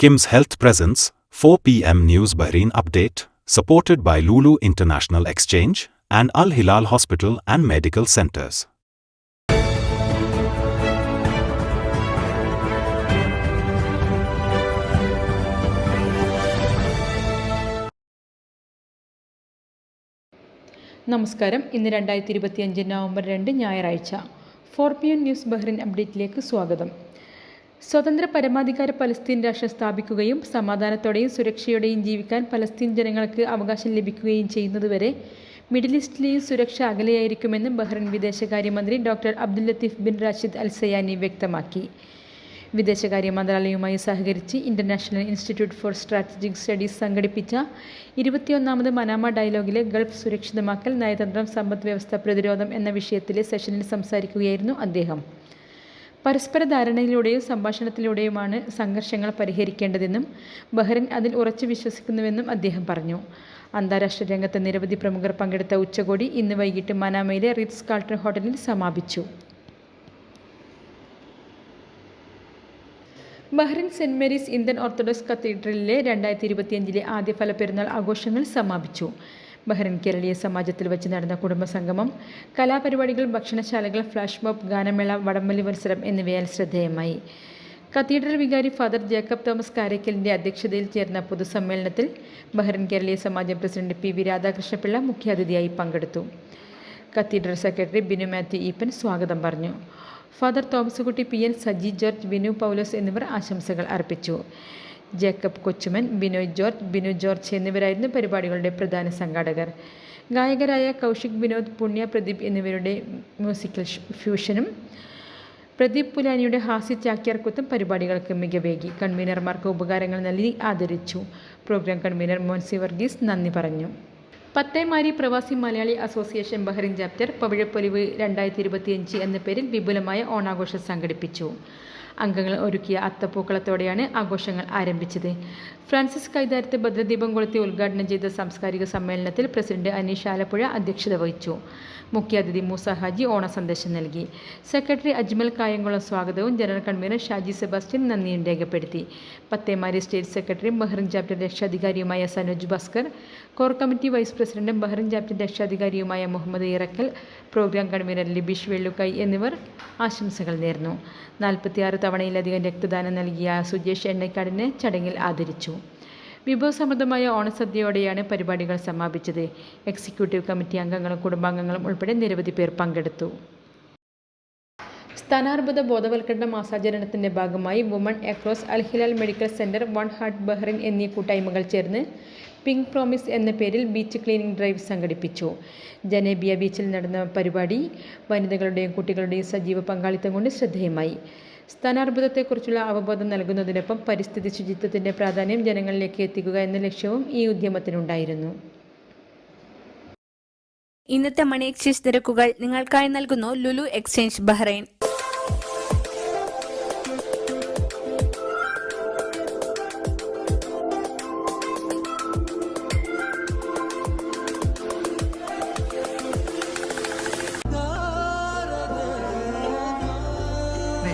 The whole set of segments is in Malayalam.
Kim's Health Presence, 4 p.m. News Bahrain Update, supported by Lulu International Exchange and Al Hilal Hospital and Medical Centers. നമസ്കാരം ഇന്ന് രണ്ടായിരത്തി ഇരുപത്തിയഞ്ച് നവംബർ രണ്ട് ഞായറാഴ്ച four P N news Bahrain അപ്ഡേറ്റിലേക്ക് സ്വാഗതം സ്വതന്ത്ര പരമാധികാര പലസ്തീൻ രാഷ്ട്രം സ്ഥാപിക്കുകയും സമാധാനത്തോടെയും സുരക്ഷയോടെയും ജീവിക്കാൻ പലസ്തീൻ ജനങ്ങൾക്ക് അവകാശം ലഭിക്കുകയും ചെയ്യുന്നതുവരെ മിഡിൽ ഈസ്റ്റിലെയും സുരക്ഷ അകലെയായിരിക്കുമെന്ന് ബഹ്റിൻ വിദേശകാര്യമന്ത്രി doctor Abdul Latif bin Rashid Al Zayani വ്യക്തമാക്കി. വിദേശകാര്യ മന്ത്രാലയവുമായി സഹകരിച്ച് international institute for strategic studies സംഘടിപ്പിച്ച ഇരുപത്തിയൊന്നാമത് മനാമ ഡയലോഗിലെ ഗൾഫ് സുരക്ഷിതമാക്കൽ നയതന്ത്രം സമ്പദ് വ്യവസ്ഥ പ്രതിരോധം എന്ന വിഷയത്തിലെ സെഷനിൽ സംസാരിക്കുകയായിരുന്നു അദ്ദേഹം. പരസ്പര ധാരണയിലൂടെയും സംഭാഷണത്തിലൂടെയുമാണ് സംഘർഷങ്ങൾ പരിഹരിക്കേണ്ടതെന്നും ബഹ്റിൻ അതിൽ ഉറച്ചു വിശ്വസിക്കുന്നുവെന്നും അദ്ദേഹം പറഞ്ഞു. അന്താരാഷ്ട്ര രംഗത്ത് നിരവധി പ്രമുഖർ പങ്കെടുത്ത ഉച്ചകോടി ഇന്ന് വൈകിട്ട് മനാമയിലെ റിറ്റ്സ് കാൾട്ടൺ ഹോട്ടലിൽ സമാപിച്ചു. Bahrain Saint Mary's Indian Orthodox കത്തീഡ്രലിലെ രണ്ടായിരത്തി ഇരുപത്തിയഞ്ചിലെ ആദ്യ ഫലപ്പെരുന്നാൾ ആഘോഷങ്ങൾ സമാപിച്ചു. ബഹ്റിൻ കേരളീയ സമാജത്തിൽ വെച്ച് നടന്ന കുടുംബസംഗമം കലാപരിപാടികൾ ഭക്ഷണശാലകൾ ഫ്ലാഷ് മോബ് ഗാനമേള വടംവലി മത്സരം എന്നിവയാൽ ശ്രദ്ധേയമായി. കത്തീഡ്രൽ വികാരി ഫാദർ ജേക്കബ് തോമസ് കാരയ്ക്കലിന്റെ അധ്യക്ഷതയിൽ ചേർന്ന പൊതുസമ്മേളനത്തിൽ Bahrain Keraleeya Samajam president P V Radhakrishnapillai മുഖ്യാതിഥിയായി പങ്കെടുത്തു. കത്തീഡ്രൽ സെക്രട്ടറി ബിനു മാത്യു ഈപ്പൻ സ്വാഗതം പറഞ്ഞു. Father Thomas Kutty P N Saji George Binu Paulose എന്നിവർ ആശംസകൾ അർപ്പിച്ചു. ജേക്കബ് കൊച്ചുമൻ ബിനോയ് ജോർജ് ബിനു ജോർജ് എന്നിവരായിരുന്നു പരിപാടികളുടെ പ്രധാന സംഘാടകർ. ഗായകരായ കൗശിക് വിനോദ് പുണ്യ പ്രദീപ് എന്നിവരുടെ മ്യൂസിക്കൽ ഫ്യൂഷനും പ്രദീപ് പുലാനിയുടെ ഹാസ്യ ചാക്യാർക്കുത്തും പരിപാടികൾക്ക് മികവേകി. കൺവീനർമാർക്ക് ഉപകാരങ്ങൾ നൽകി ആദരിച്ചു. പ്രോഗ്രാം കൺവീനർ മോൻസി വർഗീസ് നന്ദി പറഞ്ഞു. Pathemari Pravasi Malayali association Bahrain chapter Pavizhappolivu രണ്ടായിരത്തി ഇരുപത്തിയഞ്ച് എന്ന പേരിൽ വിപുലമായ ഓണാഘോഷം സംഘടിപ്പിച്ചു. അംഗങ്ങൾ ഒരുക്കിയ അത്തപ്പൂക്കളത്തോടെയാണ് ആഘോഷങ്ങൾ ആരംഭിച്ചത്. ഫ്രാൻസിസ് കൈതാരത്തെ ഭദ്രദീപം കൊളുത്തി ഉദ്ഘാടനം ചെയ്ത സാംസ്കാരിക സമ്മേളനത്തിൽ പ്രസിഡന്റ് അനീഷ് ആലപ്പുഴ അധ്യക്ഷത വഹിച്ചു. മുഖ്യാതിഥി മൂസ ഹാജി ഓണ സന്ദേശം നൽകി. സെക്രട്ടറി അജ്മൽ കായംകുളം സ്വാഗതവും ജനറൽ കൺവീനർ ഷാജി സെബാസ്റ്റ്യൻ നന്ദിയും രേഖപ്പെടുത്തി. Pathemari state secretary Bahrain chapter രക്ഷാധികാരിയുമായ Sanoj Bhaskar core committee vice പ്രസിഡന്റും ബഹ്റിൻ ചാപ്റ്റർ രക്ഷാധികാരിയുമായ മുഹമ്മദ് ഇറക്കൽ പ്രോഗ്രാം കൺവീനർ ലിബീഷ് വെള്ളുക്കൈ എന്നിവർ ആശംസകൾ നേർന്നു. നാൽപ്പത്തിയാറ് തവണയിലധികം രക്തദാനം നൽകിയ സുജേഷ് എണ്ണക്കാടിനെ ചടങ്ങിൽ ആദരിച്ചു. വിഭവസമൃദ്ധമായ ഓണസദ്യയോടെയാണ് പരിപാടികൾ സമാപിച്ചത്. എക്സിക്യൂട്ടീവ് കമ്മിറ്റി അംഗങ്ങളും കുടുംബാംഗങ്ങളും ഉൾപ്പെടെ നിരവധി പേർ പങ്കെടുത്തു. സ്ഥാനാർബുദ ബോധവൽക്കരണ മാസാചരണത്തിന്റെ ഭാഗമായി woman across Al Hilal medical centre one heart Bahrain എന്നീ കൂട്ടായ്മകൾ ചേർന്ന് പിങ്ക് പ്രോമിസ് എന്ന പേരിൽ ബീച്ച് ക്ലീനിംഗ് ഡ്രൈവ് സംഘടിപ്പിച്ചു. ജനേബിയ ബീച്ചിൽ നടന്ന പരിപാടി വനിതകളുടെയും കുട്ടികളുടെയും സജീവ പങ്കാളിത്തം കൊണ്ട് ശ്രദ്ധേയമായി. സ്ഥാനാർബുദത്തെക്കുറിച്ചുള്ള അവബോധം നൽകുന്നതിനൊപ്പം പരിസ്ഥിതി ശുചിത്വത്തിന്റെ പ്രാധാന്യം ജനങ്ങളിലേക്ക് എത്തിക്കുക എന്ന ലക്ഷ്യവും ഈ ഉദ്യമത്തിനുണ്ടായിരുന്നു. ഇന്നത്തെ മണി എക്സ്ചേഞ്ച് നിരക്കുകൾ നിങ്ങൾക്കായി നൽകുന്നു Lulu exchange Bahrain.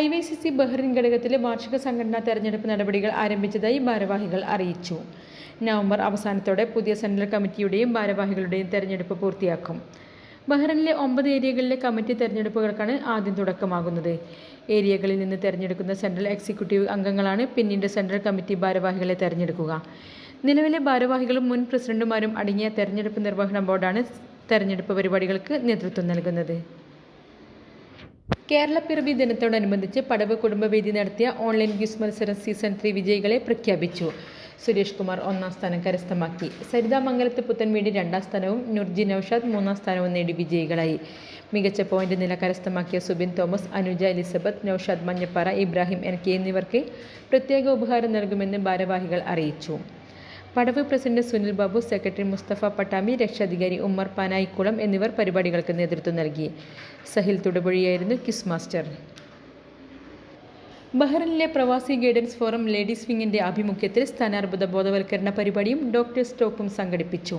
I Y C C Bahrain ഘടകത്തിലെ വാർഷിക സംഘടനാ തെരഞ്ഞെടുപ്പ് നടപടികൾ ആരംഭിച്ചതായി ഭാരവാഹികൾ അറിയിച്ചു. നവംബർ അവസാനത്തോടെ പുതിയ സെൻട്രൽ കമ്മിറ്റിയുടെയും ഭാരവാഹികളുടെയും തെരഞ്ഞെടുപ്പ് പൂർത്തിയാക്കും. ബഹ്റിനിലെ ഒമ്പത് ഏരിയകളിലെ കമ്മിറ്റി തെരഞ്ഞെടുപ്പുകൾക്കാണ് ആദ്യം തുടക്കമാകുന്നത്. ഏരിയകളിൽ നിന്ന് തെരഞ്ഞെടുക്കുന്ന സെൻട്രൽ എക്സിക്യൂട്ടീവ് അംഗങ്ങളാണ് പിന്നീട് സെൻട്രൽ കമ്മിറ്റി ഭാരവാഹികളെ തെരഞ്ഞെടുക്കുക. നിലവിലെ ഭാരവാഹികളും മുൻ പ്രസിഡന്റുമാരും അടങ്ങിയ തെരഞ്ഞെടുപ്പ് നിർവഹണ ബോർഡാണ് തെരഞ്ഞെടുപ്പ് പരിപാടികൾക്ക് നേതൃത്വം നൽകുന്നത്. കേരളപ്പിറവി ദിനത്തോടനുബന്ധിച്ച് പടവ് കുടുംബവേദി നടത്തിയ ഓൺലൈൻ ക്വിസ് മത്സരം സീസൺ ത്രീ വിജയികളെ പ്രഖ്യാപിച്ചു. സുരേഷ് കുമാർ ഒന്നാം സ്ഥാനം കരസ്ഥമാക്കി. സരിത മംഗലത്ത് പുത്തൻവീട് രണ്ടാം സ്ഥാനവും നുർജി നൌഷാദ് മൂന്നാം സ്ഥാനവും നേടി വിജയികളായി. മികച്ച പോയിന്റ് നില കരസ്ഥമാക്കിയ സുബിൻ തോമസ് അനുജ എലിസബത്ത് നൌഷാദ് മഞ്ഞപ്പാറ ഇബ്രാഹിം എൻ കെ എന്നിവർക്ക് പ്രത്യേക ഉപഹാരം നൽകുമെന്ന് ഭാരവാഹികൾ അറിയിച്ചു. പടവ് പ്രസിഡന്റ് സുനിൽ ബാബു സെക്രട്ടറി മുസ്തഫ പട്ടാമി രക്ഷാധികാരി ഉമ്മർ പാനായിക്കുളം എന്നിവർ പരിപാടികൾക്ക് നേതൃത്വം നൽകി. സഹിൽ തുടപുഴിയായിരുന്നു കിസ് മാസ്റ്റർ. ബഹ്റിനിലെ പ്രവാസി ഗൈഡൻസ് ഫോറം ലേഡീസ് വിങ്ങിന്റെ ആഭിമുഖ്യത്തിൽ സ്ഥാനാർബുദ ബോധവൽക്കരണ പരിപാടിയും ഡോക്ടർ സ്റ്റോപ്പും സംഘടിപ്പിച്ചു.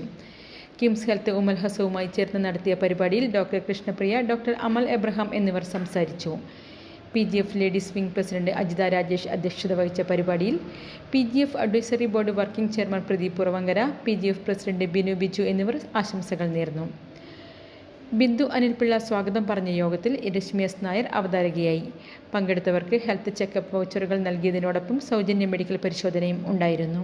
കിംസ് ഹെൽത്ത് ഉമൽ ഹസവുമായി ചേർന്ന് നടത്തിയ പരിപാടിയിൽ ഡോക്ടർ കൃഷ്ണപ്രിയ ഡോക്ടർ അമൽ എബ്രഹാം എന്നിവർ സംസാരിച്ചു. P G F ladies wing president Ajitha Rajesh അധ്യക്ഷത വഹിച്ച പരിപാടിയിൽ P G F advisory board working chairman Pradeep Puravankara P G F president Binu Biju എന്നിവർ ആശംസകൾ നേർന്നു. ബിന്ദു അനിൽപിള്ള സ്വാഗതം പറഞ്ഞ യോഗത്തിൽ രശ്മി എസ് നായർ അവതാരകയായി. പങ്കെടുത്തവർക്ക് ഹെൽത്ത് ചെക്കപ്പ് വൗച്ചറുകൾ നൽകിയതിനോടൊപ്പം സൗജന്യ മെഡിക്കൽ പരിശോധനയും ഉണ്ടായിരുന്നു.